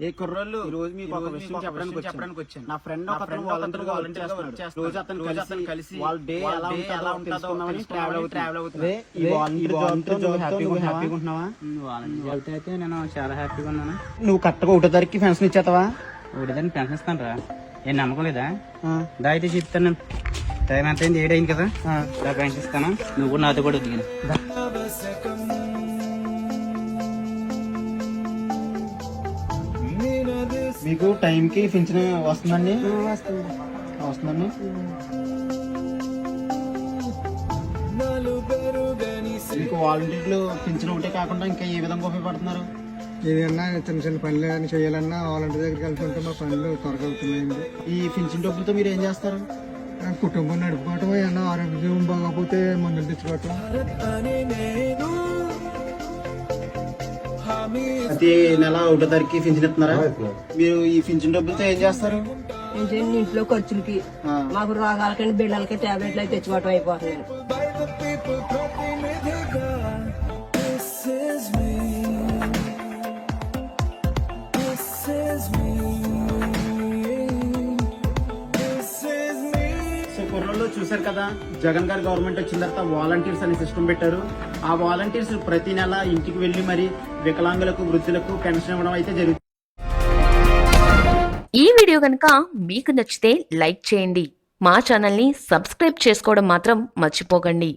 ఏ కుర్రోళ్ళు? ఈ రోజు మీకు ఒక విషయం చెప్పడానికి చెప్పడానికి వచ్చాను నా ఫ్రెండ్ ఒక అతను వాలంటీర్గా వర్క్ చేస్తున్నాడు. రోజు అతను కలిసి కలిసి వాళ్ళ డే ఎలా ఉంటుందో తెలుసుకుందామని ట్రావెల్ అవుతుంది ట్రావెల్ అవుతుంది ఈ వాలంటీర్ జాబ్తో నువ్వు హ్యాపీగా హ్యాపీగా ఉంటున్నావా వాలంటీర్ అయితే నేను చాలా హ్యాపీగా ఉన్నాను. నువ్వు కరెక్ట్గా ఒకటో తారీఖుకి పెన్షన్ ఇచ్చేస్తావా? ఒకటిదాన్ని పెన్షన్ ఇస్తాను రా ఏం నమ్మకం లేదా దా అయితే చెప్తాను. నేను టైం ఎంత అయింది? ఏడైంది కదా? దా పెన్షన్ ఇస్తాను. నువ్వు కూడా నాతో కూడా దిగిన మీకు టైంకి పెన్షన్ వస్తుందండి? వస్తుందండి? మీకు వాలంటీర్లు పెన్షన్ ఒకటే కాకుండా ఇంకా ఏ విధంగా ఉపయోగపడుతున్నారు? ఏదన్నా చిన్న చిన్న పనులు కానీ చేయాలన్నా వాలంటీర్ దగ్గరికి వెళ్తుంటే మా పనులు త్వరగా అవుతున్నాయండి. ఈ పెన్షన్ డబ్బులతో మీరు ఏం చేస్తారు? కుటుంబం నడుపుకోవటం ఏమన్నా ఆరోగ్యం బాగోకపోతే మందులు తెచ్చుకోవటం. ప్రతి నెల ఒకటో తారీఖుకి పెన్షన్ ఇస్తున్నారా? మీరు ఈ పెన్షన్ డబ్బులతో ఏం చేస్తారు? ఏంటంటే ఇంట్లో ఖర్చులకి. మాకు రోగాలకండి బిళ్ళలకి టాబ్లెట్లు అయితే తెచ్చుకోవటం అయిపోతున్నాయి సో చూశారు కదా జగన్ గారి గవర్నమెంట్ వచ్చిన తర్వాత వాలంటీర్స్ అనే సిస్టమ్ పెట్టారు. ఆ వాలంటీర్స్ ప్రతి నెల ఇంటికి వెళ్ళి మరి వికలాంగులకు వృద్ధులకు పెన్షన్ ఇవ్వడం అయితే జరుగుతుంది. ఈ వీడియో కనుక మీకు నచ్చితే లైక్ చేయండి. మా ఛానల్ని సబ్స్క్రైబ్ చేసుకోవడం మాత్రం మర్చిపోకండి.